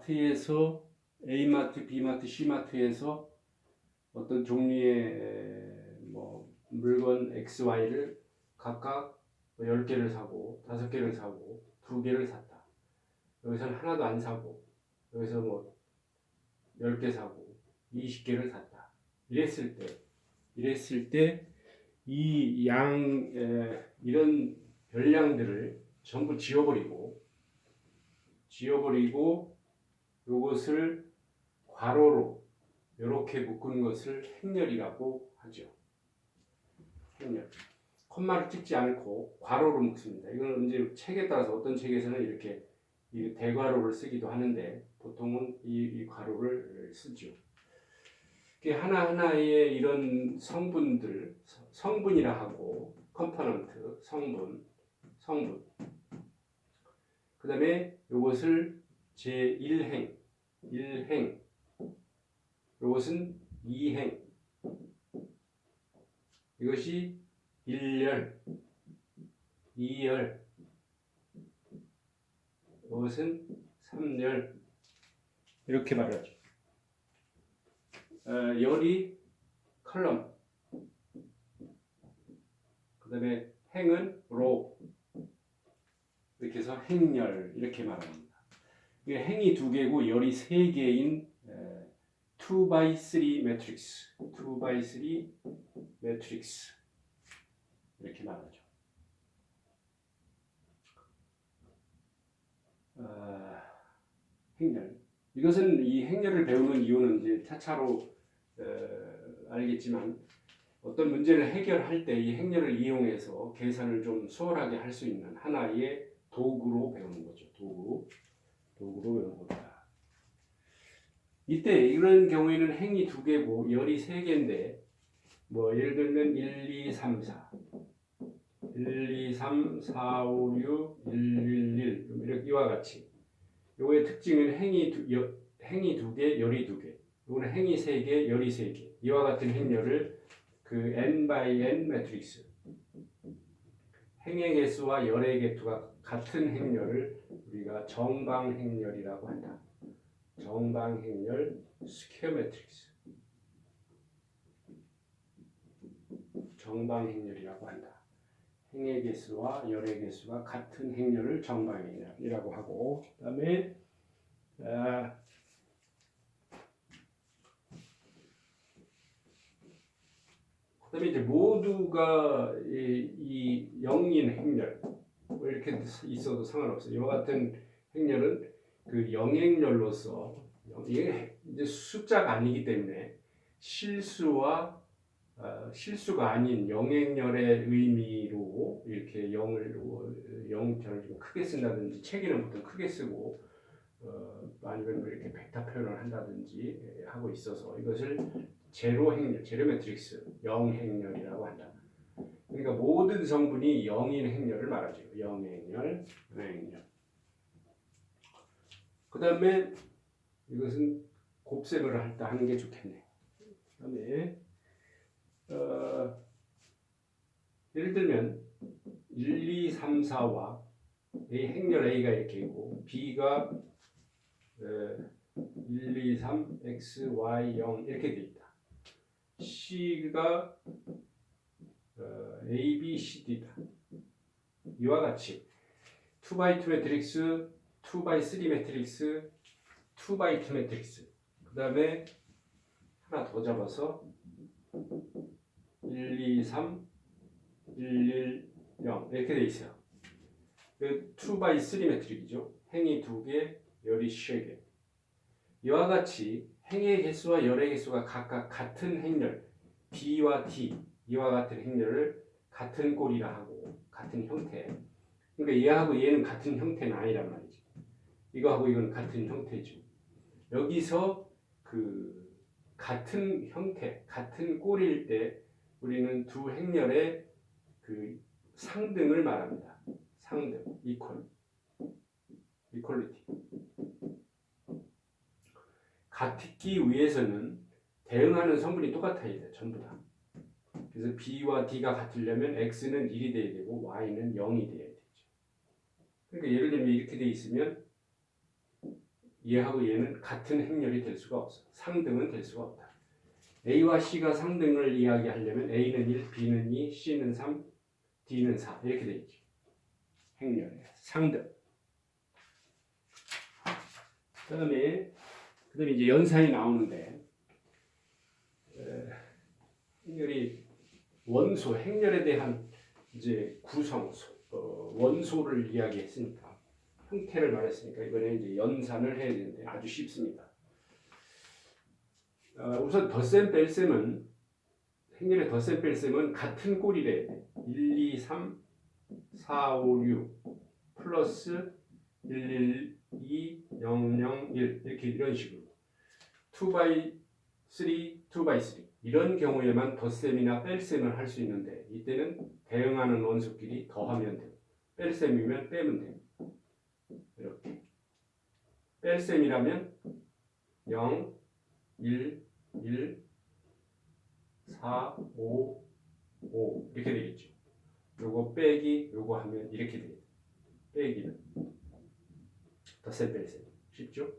마트에서 A 마트, B 마트, C 마트에서 어떤 종류의 에, 뭐 물건 X, Y를 각각 10개를 사고 5개를 사고 2개를 샀다. 여기서는 하나도 안 사고 여기서 뭐 10개 사고 20개를 샀다. 이랬을 때 이랬을 때 이 양 이런 별량들을 전부 지워버리고 지워버리고 요것을 괄호로 이렇게 묶은 것을 행렬이라고 하죠. 행렬. 콤마를 찍지 않고 괄호로 묶습니다. 이거는 이제 책에 따라서 어떤 책에서는 이렇게 이 대괄호를 쓰기도 하는데 보통은 이, 이 괄호를 쓰죠. 하나하나의 이런 성분들, 성분이라 하고 컴포넌트, 성분, 성분. 그 다음에 이것을 제1행, 1행, 이것은 2행, 이것이 1열, 2열, 이것은 3열, 이렇게 말하죠. 어, 열이 컬럼, 그 다음에 행은 로, 이렇게 해서 행열 이렇게 말합니다. 이게 행이 두 개고 열이 세 개인 2x3 매트릭스, 2x3 매트릭스 이렇게 말하죠. 어, 행렬. 이것은 이 행렬을 배우는 이유는 이제 차차로 어, 알겠지만 어떤 문제를 해결할 때 이 행렬을 이용해서 계산을 좀 수월하게 할 수 있는 하나의 도구로 배우는 거죠. 도구. 도구로 배우는 겁니다. 이때 이런 경우에는 행이 두 개고 열이 세 개인데 뭐 예를 들면 1, 2, 3, 4 1, 2, 3, 4, 5, 6, 1, 1, 1 이렇게 이와 같이 요의 특징은 행이 두, 여, 행이 두 개, 열이 두 개. 요거는 행이 세 개, 열이 세 개. 이와 같은 행렬을 그 n by n 매트릭스 행의 개수와 열의 개수가 같은 행렬을 우리가 정방 행렬이라고 한다. 정방 행렬 스퀘어 매트릭스. 정방 행렬이라고 한다. 행의 개수와 열의 개수가 같은 행렬을 정방 행렬이라고 하고 그다음에 아, 그다음에 이제 모두가 이, 이 영인 행렬 뭐 이렇게 있어도 상관없어요. 이와 같은 행렬은 그 영행렬로서 이게 이제 숫자가 아니기 때문에 실수와 어, 실수가 아닌 영행렬의 의미로 이렇게 영을 영자를 좀 크게 쓴다든지 책에는 보통 크게 쓰고 어, 아니면 뭐 이렇게 벡터 표현을 한다든지 하고 있어서 이것을 제로 행렬, 제로 매트릭스, 영 행렬이라고 한다. 그러니까 모든 성분이 영인 행렬을 말하죠. 영 행렬, 영 행렬. 그 다음에 이것은 곱셈을 할때 하는 게 좋겠네. 그 다음에 어, 예를 들면 1, 2, 3, 4와 A 행렬 A가 이렇게 있고 B가 에, 1, 2, 3, X, Y, 0 이렇게 돼 있다. C가 어, A, B, C, D다. 이와 같이 2x2 매트릭스, 2x3 매트릭스, 2x2 매트릭스. 그 다음에 하나 더 잡아서 1, 2, 3, 1, 1, 0 이렇게 돼 있어요. 그 2x3 매트릭이죠. 행이 두 개, 열이 세 개. 이와 같이 행의 개수와 열의 개수가 각각 같은 행렬 B와 D 이와 같은 행렬을 같은 꼴이라 하고 같은 형태. 그러니까 얘하고 얘는 같은 형태는 아니란 말이지. 이거하고 이건 같은 형태죠. 여기서 그 같은 형태, 같은 꼴일 때 우리는 두 행렬의 그 상등을 말합니다. 상등, 이퀄, 이퀄리티. 같기 위해서는 대응하는 성분이 똑같아야 돼, 전부 다. 그래서 B와 D가 같으려면 X는 1이 돼야 되고 Y는 0이 돼야 되죠. 그러니까 예를 들면 이렇게 돼 있으면 얘하고 얘는 같은 행렬이 될 수가 없어. 상등은 될 수가 없다. A와 C가 상등을 이야기하려면 A는 1, B는 2, C는 3, D는 4 이렇게 돼 있지. 행렬 상등. 그다음에 그다음에 이제 연산이 나오는데 에, 행렬이 원소 행렬에 대한 이제 구성 소- 어, 원소를 이야기했으니까 형태를 말했으니까 이번에 이제 연산을 해야 되는데 아주 쉽습니다. 어, 우선 덧셈 뺄셈은 행렬의 덧셈 뺄셈은 같은 꼴이래. 1, 2, 3, 4, 5, 6 플러스 1, 1, 2, 0, 0, 1 이렇게 이런 식으로 2 by 3, 2 by 3 이런 경우에만 덧셈이나 뺄셈을 할 수 있는데 이때는 대응하는 원소끼리 더하면 돼요. 뺄셈이면 빼면 돼요. 이렇게 뺄셈이라면 0, 1, 1, 4, 5, 5 이렇게 되겠죠. 요거 빼기 요거 하면 이렇게 돼요. 빼기는 덧셈 뺄셈 쉽죠?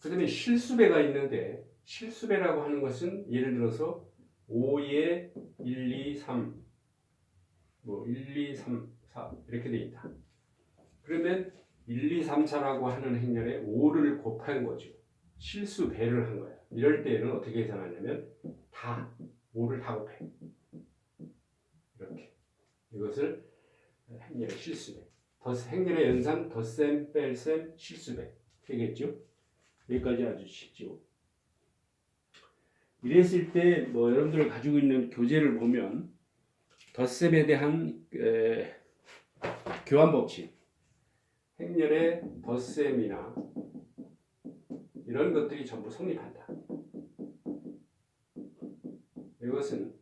그 다음에 실수배가 있는데 실수배라고 하는 것은 예를 들어서 5에 1, 2, 3, 뭐 1, 2, 3, 4 이렇게 돼 있다. 그러면 1, 2, 3, 4라고 하는 행렬에 5를 곱한 거죠. 실수 배를 한 거야. 이럴 때는 어떻게 계산하냐면 다 5를 다 곱해. 이렇게 이것을 행렬의 실수배. 더 행렬의 연산 덧셈 뺄셈 실수배 되겠죠? 여기까지 아주 쉽죠. 이랬을 때 뭐 여러분들 가지고 있는 교재를 보면 덧셈에 대한 에, 교환 법칙, 행렬의 덧셈이나 이런 것들이 전부 성립한다. 이것은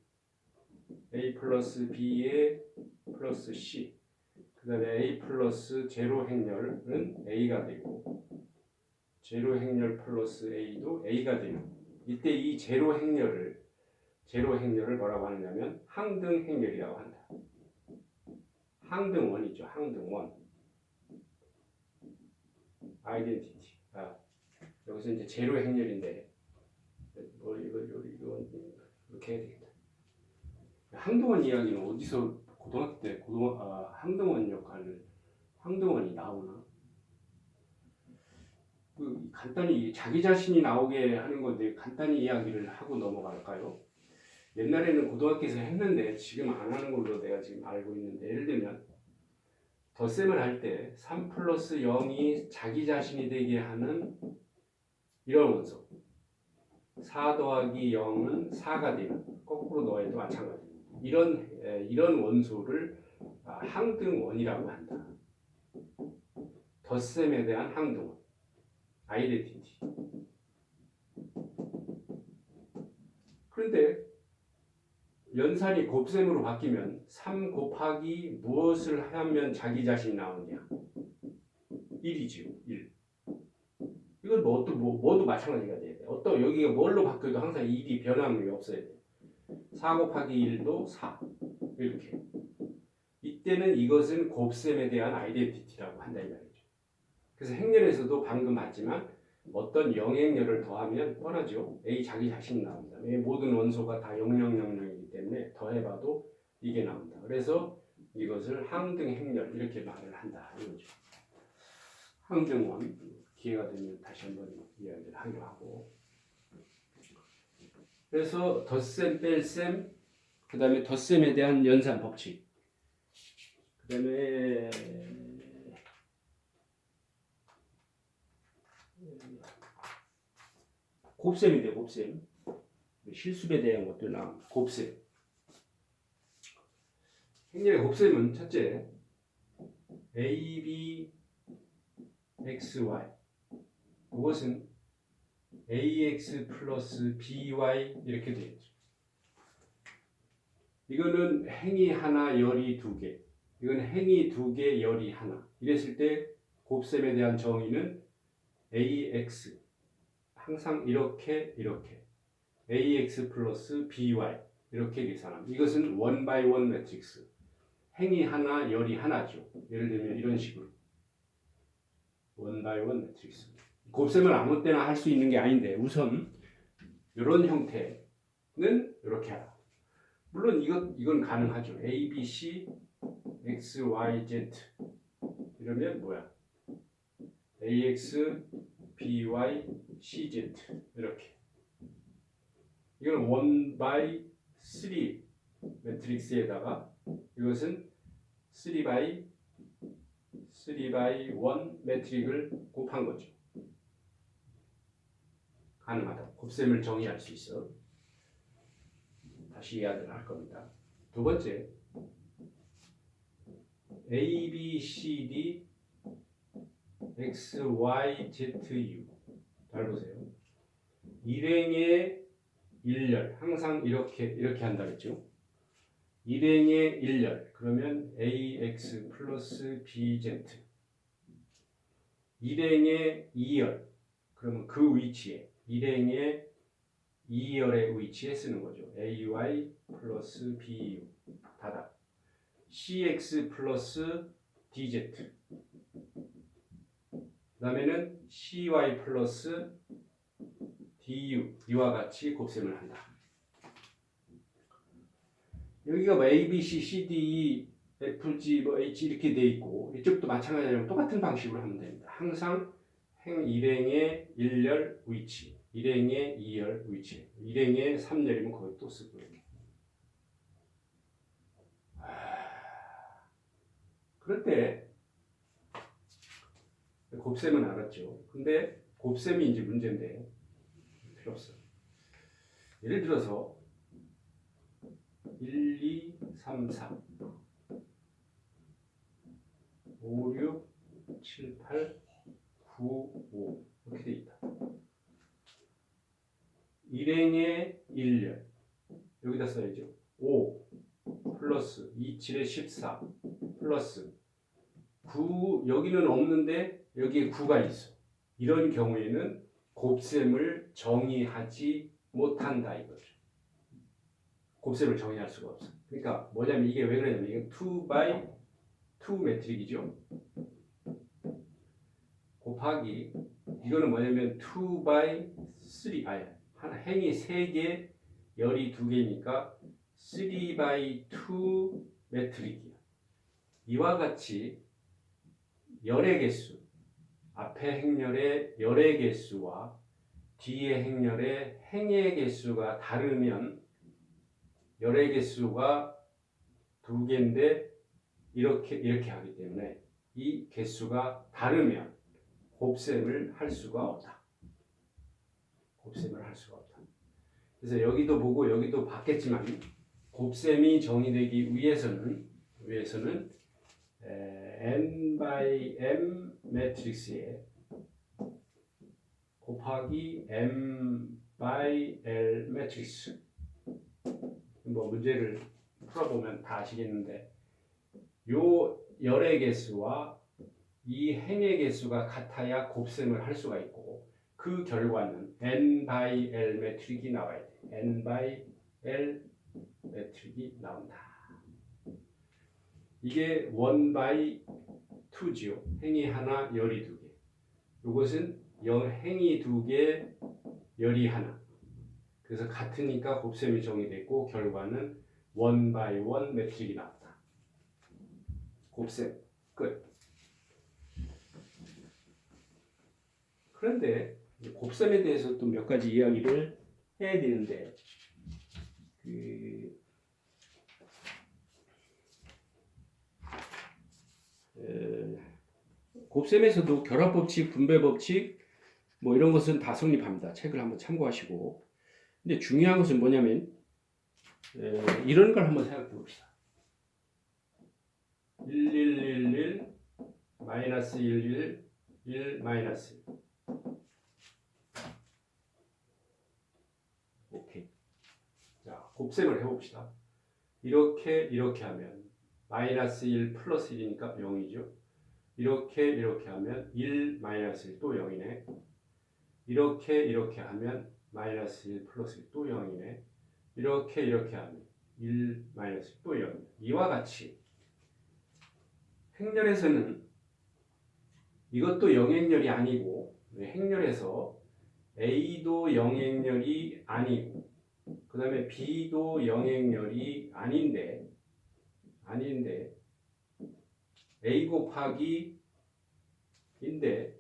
a 플러스 b의 플러스 c, 그 다음에 a 플러스 제로 행렬은 a가 되고 제로 행렬 플러스 a도 a가 돼요. 이때 이 제로 행렬을 제로 행렬을 뭐라고 하느냐면 항등 행렬이라고 한다. 항등원이죠. 항등원. 아이덴티티. 아, 여기서 이제 제로 행렬인데 뭐 이거 이거 이거 이렇게 해야 되겠다. 항등원 이야기는 어디서 고등학교 때 고등 아, 항등원 역할을 항등원이 나오나? 그 간단히 자기 자신이 나오게 하는 건데 간단히 이야기를 하고 넘어갈까요? 옛날에는 고등학교에서 했는데 지금 안 하는 걸로 내가 지금 알고 있는데 예를 들면 덧셈을 할 때 3 플러스 0이 자기 자신이 되게 하는 이런 원소 4 더하기 0은 4가 되는 거꾸로 넣어도 마찬가지 이런 에, 이런 원소를 아, 항등원이라고 한다. 덧셈에 대한 항등원 아이덴티티. 그런데 연산이 곱셈으로 바뀌면 3 곱하기 무엇을 하면 자기 자신이 나오냐? 1이지요. 1. 이건 뭐도 뭐, 뭐도 마찬가지가 돼야 돼. 어떤 여기가 뭘로 바뀌어도 항상 1이 변함이 없어야 돼. 4 곱하기 1도 4. 이렇게. 이때는 이것은 곱셈에 대한 아이덴티티라고 한다. 그래서 행렬에서도 방금 봤지만 어떤 영행렬을 더하면 뻔하죠. A 자기 자신 나옵니다. 이 모든 원소가 다 0000이기 때문에 더해봐도 이게 나온다. 그래서 이것을 항등 행렬 이렇게 말을 한다 이거죠. 항등원 기회가 되면 다시 한번 이야기를 하기로 하고 그래서 덧셈 뺄셈 그 다음에 덧셈에 대한 연산 법칙 그 다음에 곱셈이 돼 곱셈. 실수에 대한 것들 나 곱셈. 행렬의 곱셈은 첫째 a, b, x, y. 그것은 ax 플러스 by 이렇게 되겠죠. 이거는 행이 하나 열이 두 개. 이건 행이 두 개 열이 하나. 이랬을 때 곱셈에 대한 정의는 ax 항상 이렇게 이렇게 ax 플러스 by 이렇게 계산합니다. 이것은 원 바이 원 매트릭스 행이 하나 열이 하나죠. 예를 들면 이런 식으로 원 바이 원 매트릭스 곱셈을 아무 때나 할 수 있는 게 아닌데 우선 이런 형태는 이렇게 하라. 물론 이것 이건 가능하죠. A, B, C, X, Y, Z 이러면 뭐야? AX, BY, CZ 이렇게. 이건 1 by 3 매트릭스에다가 이것은 3 by 3 by 1 매트릭을 곱한 거죠. 가능하다. 곱셈을 정의할 수 있어. 다시 이야기를 할 겁니다. 두 번째, A, B, C, D, X, Y, Z, U. 잘 보세요. 일행의 일렬 항상 이렇게 이렇게 한다 그랬죠. 일행의 일렬 그러면 AX 플러스 BZ. 일행의 이열 그러면 그 위치에 일행의 2열의 위치에 쓰는 거죠. AY 플러스 BU 닫아. CX 플러스 DZ. 그 다음에는 CY 플러스 DU 이와 같이 곱셈을 한다. 여기가 뭐 A, B, C, C, D, E, F, G, 뭐 H 이렇게 돼 있고 이쪽도 마찬가지로 똑같은 방식으로 하면 됩니다. 항상 행 일행의 1열 위치, 일행의 2열 위치, 일행의 3열이면 거기 또 쓰고. 아, 그럴 때 곱셈은 알았죠. 근데 곱셈이 이제 문제인데 필요 없어. 예를 들어서 1, 2, 3, 4, 5, 6, 7, 8, 9, 5 이렇게 돼 있다. 일행의 1열 여기다 써야죠. 5 플러스 2, 7에 14 플러스 9 여기는 없는데 여기에 9가 있어. 이런 경우에는 곱셈을 정의하지 못한다 이거죠. 곱셈을 정의할 수가 없어. 그러니까 뭐냐면 이게 왜 그러냐면 이게 2 by 2 매트릭이죠. 곱하기 이거는 뭐냐면 2 by 3 아니 한 행이 3개 열이 2개니까 3 by 2 매트릭이야. 이와 같이 열의 개수 앞에 행렬의 열의 개수와 뒤에 행렬의 행의 개수가 다르면 열의 개수가 두 개인데 이렇게 이렇게 하기 때문에 이 개수가 다르면 곱셈을 할 수가 없다. 곱셈을 할 수가 없다. 그래서 여기도 보고 여기도 봤겠지만 곱셈이 정의되기 위해서는 위해서는 에, n by m 매트릭스에 곱하기 m by l 매트릭스 뭐 문제를 풀어보면 다 아시겠는데 요 열의 개수와 이 행의 개수가 같아야 곱셈을 할 수가 있고 그 결과는 n by l 매트릭이 나와야 돼. n by l 매트릭이 나온다. 이게 1 by 2지요. 행이 하나, 열이 두 개. 이것은 열 행이 두 개, 열이 하나. 그래서 같으니까 곱셈이 정의됐고 결과는 1 by 1 매트릭이 나왔다. 곱셈 끝. 그런데 곱셈에 대해서 또 몇 가지 이야기를 해야 되는데 그 에, 곱셈에서도 결합 법칙, 분배 법칙 뭐 이런 것은 다 성립합니다. 책을 한번 참고하시고 근데 중요한 것은 뭐냐면 에, 이런 걸 한번 생각해 봅시다. 1111 마이너스 11 1 마이너스 1 오케이. 자, 곱셈을 해 봅시다. 이렇게 이렇게 하면 마이너스 1 플러스 1이니까 0이죠. 이렇게 이렇게 하면 1 마이너스 1또 0이네. 이렇게 이렇게 하면 마이너스 1 플러스 1또 0이네. 이렇게 이렇게 하면 1 마이너스 1또 0. 이와 같이 행렬에서는 이것도 영행렬이 아니고 행렬에서 A도 영행렬이 아니고 그 다음에 B도 영행렬이 아닌데 아닌데 A 곱하기 인데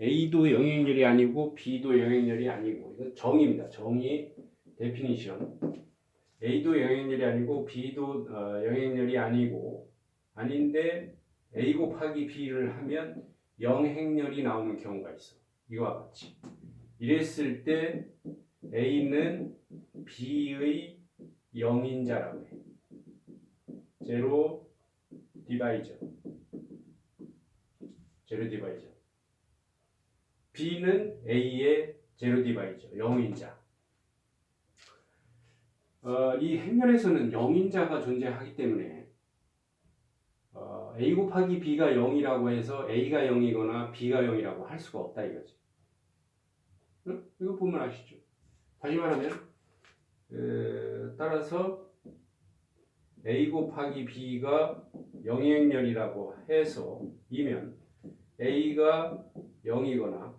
A도 영행렬이 아니고 B도 영행렬이 아니고 이건 정의입니다. 정의 데피니션 A도 영행렬이 아니고 B도 어, 영행렬이 아니고 아닌데 A 곱하기 B를 하면 영행렬이 나오는 경우가 있어. 이와 같이. 이랬을 때 A는 B의 영인자라고 해. 제로 디바이저. 제로 디바이저. B는 A의 제로 디바이저, 영인자. 어, 이 행렬에서는 영인자가 존재하기 때문에 어, A 곱하기 B가 0이라고 해서 A가 0이거나 B가 0이라고 할 수가 없다 이거지. 응? 이거 보면 아시죠? 다시 말하면 에, 따라서 A 곱하기 B가 영행렬이라고 해서 이면 A가 0이거나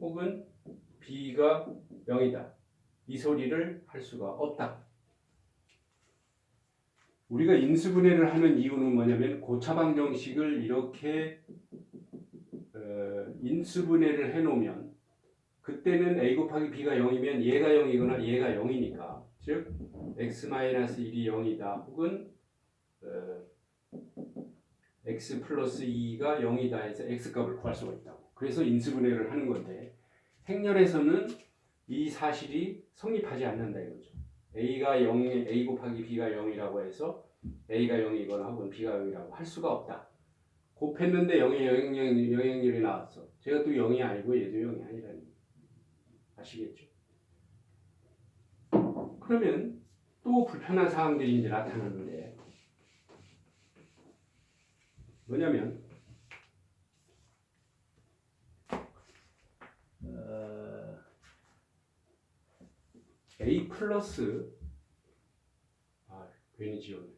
혹은 B가 0이다. 이 소리를 할 수가 없다. 우리가 인수분해를 하는 이유는 뭐냐면 고차방 정식을 이렇게 어, 인수분해를 해놓으면 그때는 a 곱하기 b가 0이면 얘가 0이거나 얘가 0이니까 즉 x-1이 0이다 혹은 어, x 플러스 2가 0이다 해서 x값을 구할 수가 있다고 그래서 인수분해를 하는 건데 행렬에서는 이 사실이 성립하지 않는다 이거죠 a가 0, a 곱하기 b가 0이라고 해서 a가 0이거나 혹은 b가 0이라고 할 수가 없다. 곱했는데 0의 영향, 영향률이 나왔어. 제가 또 0이 아니고 얘도 0이 아니라니. 아시겠죠? 그러면 또 불편한 사항들이 이제 나타나는데 뭐냐면 어, a 플러스 아 괜히 지웠네.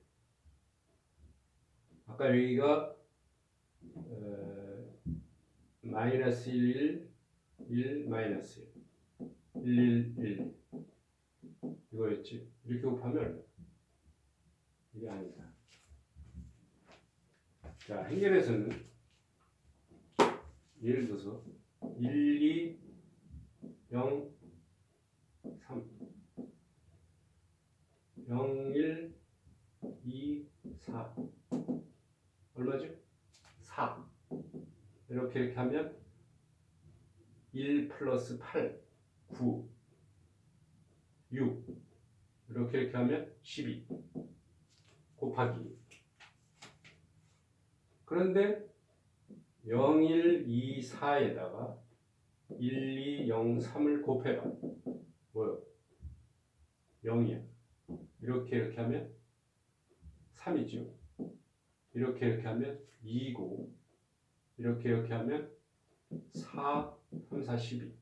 아까 여기가 어, 마이너스 1, 1, 마이너스 1, 1, 1, 1 이거였지. 이렇게 곱하면 이게 아니다. 자, 행렬에서는 예를 들어서 1, 2, 0, 3 0, 1, 2, 4 얼마죠? 4 이렇게 이렇게 하면 1 플러스 8 9 6 이렇게 이렇게 하면 12 곱하기. 그런데 0, 1, 2, 4에다가 1, 2, 0, 3을 곱해봐 뭐요? 0이야. 이렇게 이렇게 하면 3이죠. 이렇게 이렇게 하면 2고 이렇게 이렇게 하면 4, 3, 4, 12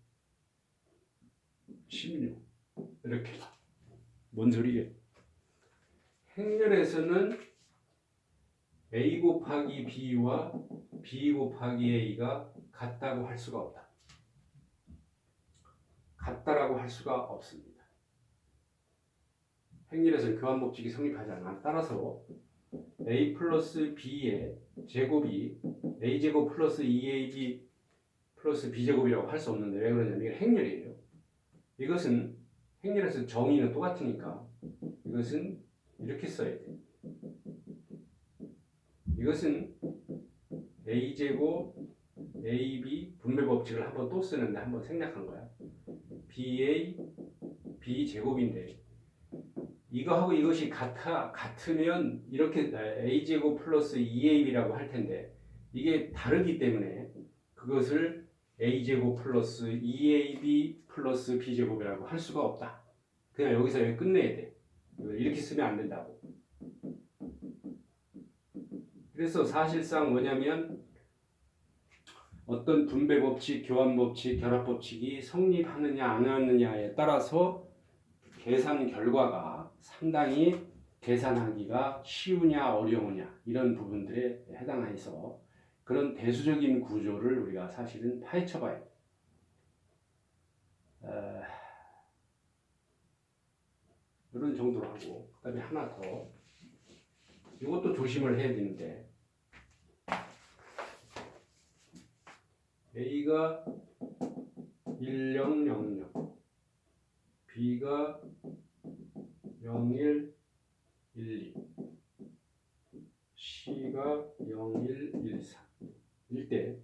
16 이렇게 뭔 소리예요? 행렬에서는 a 곱하기 b와 b 곱하기 a가 같다고 할 수가 없다. 같다라고 할 수가 없습니다. 행렬에서는 교환 법칙이 성립하지 않아. 따라서 a 플러스 b의 제곱이 a 제곱 플러스 2ab 플러스 b 제곱이라고 할 수 없는데 왜 그러냐면 이게 행렬이에요. 이것은 행렬에서 정의는 똑같으니까 이것은 이렇게 써야 돼. 이것은 a 제곱 ab 분배 법칙을 한번 또 쓰는데 한번 생략한 거야. ba b 제곱인데 이거하고 이것이 같아 같으면 이렇게 a 제곱 플러스 2ab라고 할 텐데 이게 다르기 때문에 그것을 a 제곱 플러스 2ab 플러스 b 제곱이라고 할 수가 없다. 그냥 여기서 여기 끝내야 돼. 이렇게 쓰면 안 된다고. 그래서 사실상 뭐냐면 어떤 분배 법칙, 교환 법칙, 결합 법칙이 성립하느냐 안 하느냐에 따라서 계산 결과가 상당히 계산하기가 쉬우냐 어려우냐 이런 부분들에 해당해서 그런 대수적인 구조를 우리가 사실은 파헤쳐 봐야 돼. 어, 이런 정도로 하고 그다음에 하나 더. 이것도 조심을 해야 되는데. A가 1000 B가 01 12 C가 0113 일때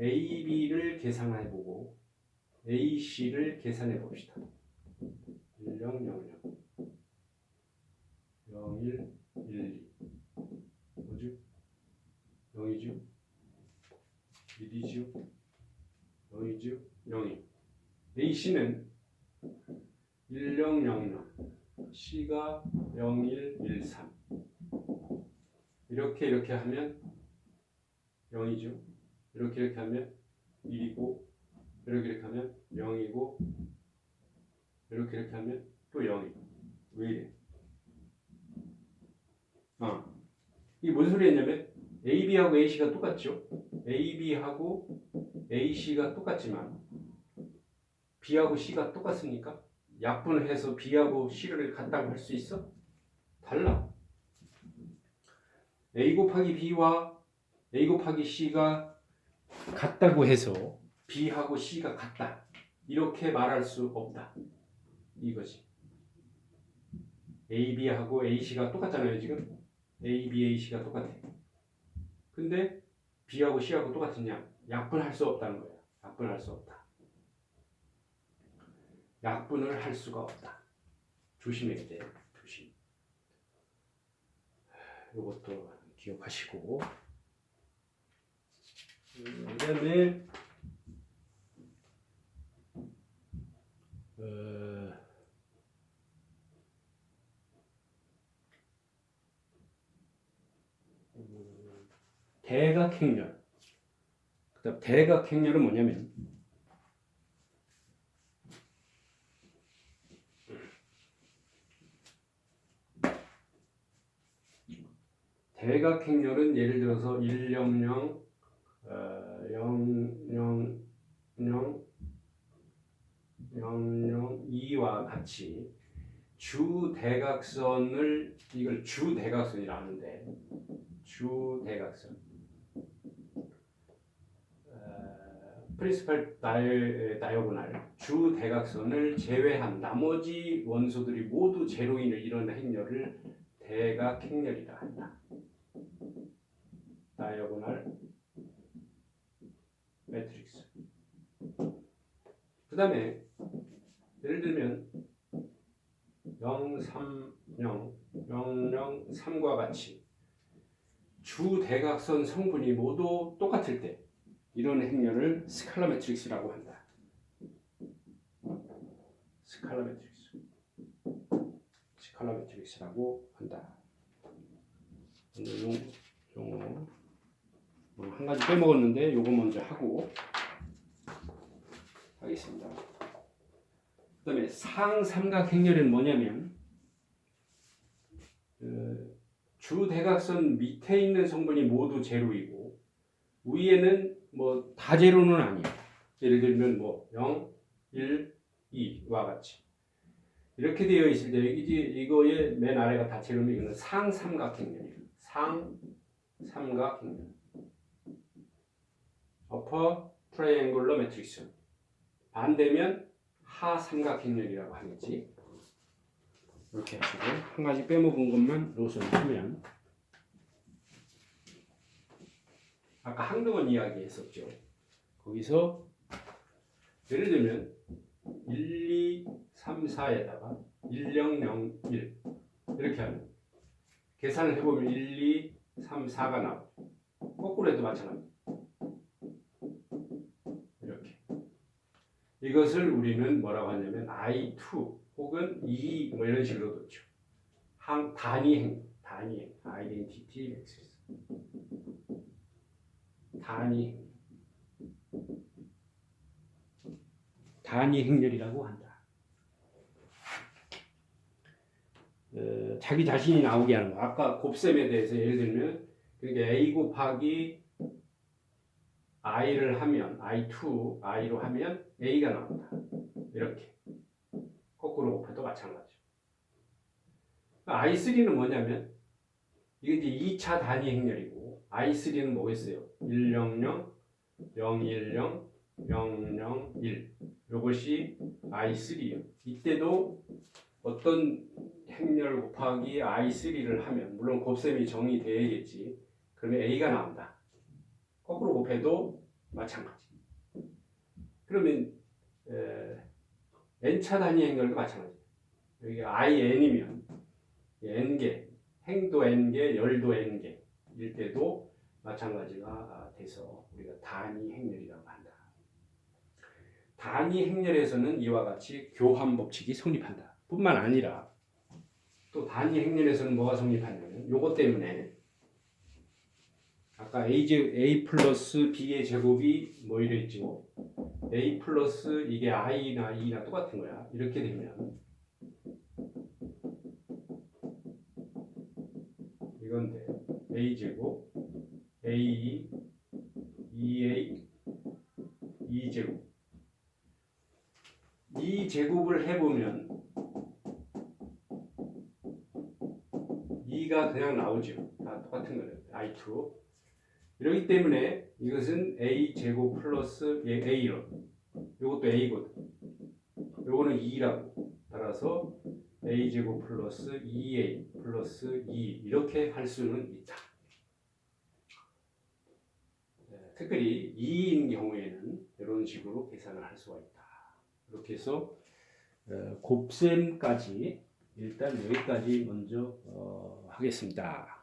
A, B를 계산해 보고 A, C를 계산해 봅시다. 1000 01 12 뭐죠? 0이죠? 1이죠? 0이죠? 0이 A, C는 1000 C가 0113 이렇게 이렇게 하면 0이죠. 이렇게 이렇게 하면 1이고 이렇게 이렇게 하면 0이고 이렇게 이렇게 하면 또 0이고 왜 이래? 아 이게 무슨 소리였냐면 AB하고 AC가 똑같죠. AB하고 AC가 똑같지만 B하고 C가 똑같습니까? 약분을 해서 B하고 C를 같다고 할 수 있어? 달라. A 곱하기 B와 A 곱하기 C가 같다고 해서 B하고 C가 같다. 이렇게 말할 수 없다. 이거지. AB하고 AC가 똑같잖아요, 지금. AB, AC가 똑같아. 근데 B하고 C하고 똑같으냐? 약분할 수 없다는 거야. 약분할 수 없다. 약분을 할 수가 없다. 조심해야 돼. 조심. 이것도 기억하시고 음, 그다음에 어, 음, 대각행렬. 그다음 대각행렬은 뭐냐면 대각행렬은 예를 들어서 100 어, 0, 0, 0, 0, 0, 2와 같이 주 대각선을 이걸 주 대각선이라 하는데 주 대각선 프린시팔 다이어고날 주 대각선을 제외한 나머지 원소들이 모두 제로인을 이런 행렬을 대각행렬이라 한다. 다이어고날 매트릭스. 그 다음에 예를 들면 0, 3, 0, 0, 0, 3과 같이 주 대각선 성분이 모두 똑같을 때 이런 행렬을 스칼라 매트릭스라고 한다. 스칼라 매트릭스. 스칼라 매트릭스라고 한다. 오늘 용, 용어 어, 한 가지 빼먹었는데 요거 먼저 하고 하겠습니다. 그 다음에 상삼각 행렬은 뭐냐면 그주 대각선 밑에 있는 성분이 모두 제로이고 위에는 뭐 다 제로는 아니에요. 예를 들면 뭐 0, 1, 2와 같이 이렇게 되어 있을 때 이제 이거의 맨 아래가 다 제로면 이거는 상삼각 행렬이에요. 상삼각 행렬. 어퍼 트 반대면 하삼각형렬이라고 하겠지. 이렇게 하시고 한 가지 빼먹은 것만 노선하면 아까 항등원 이야기 했었죠. 거기서 예를 들면 1, 2, 3, 4에다가 1, 0, 0, 1 이렇게 하면 계산을 해보면 1, 2, 3, 4가 나오고 거꾸로 해도 마찬가지 이것을 우리는 뭐라고 하냐면 I2 혹은 E 뭐 이런 식으로 뒀죠. 항 단위행, 단위행, 아이덴티티 맥시스. 단위행. 단위 행렬이라고 한다. 어, 자기 자신이 나오게 하는 거. 아까 곱셈에 대해서 예를 들면 그러니까 a 곱하기 i를 하면 i2 i로 하면 a가 나온다. 이렇게 거꾸로 곱해도 마찬가지. i3는 뭐냐면 이게 이제 2차 단위 행렬이고 i3는 뭐겠어요? 100 010 001 이것이 i3예요. 이때도 어떤 행렬 곱하기 i3를 하면 물론 곱셈이 정의돼야겠지. 그러면 a가 나온다. 거꾸로 곱해도 마찬가지. 그러면 에, n차 단위 행렬도 마찬가지. 여기 in이면 n개, 행도 n개, 열도 n개 일 때도 마찬가지가 돼서 우리가 단위 행렬이라고 한다. 단위 행렬에서는 이와 같이 교환 법칙이 성립한다. 뿐만 아니라 또 단위 행렬에서는 뭐가 성립하냐면 요것 때문에 아까 a, 제, a 플러스 b의 제곱이 뭐 이랬죠? a 플러스 이게 i나 e나 똑같은 거야. 이렇게 되면 이건데 a 제곱 a 2a 2 제곱 이 제곱을 해보면 2가 그냥 나오죠. 다 똑같은 거예요. i2 이러기 때문에 이것은 a 제곱 플러스 예, a로 이것도 a거든. 요거는 2라고 따라서 a 제곱 플러스 2a 플러스 2 이렇게 할 수는 있다. 네, 특별히 2인 경우에는 이런 식으로 계산을 할 수가 있다. 이렇게 해서 어, 곱셈까지 일단 여기까지 먼저 어, 하겠습니다.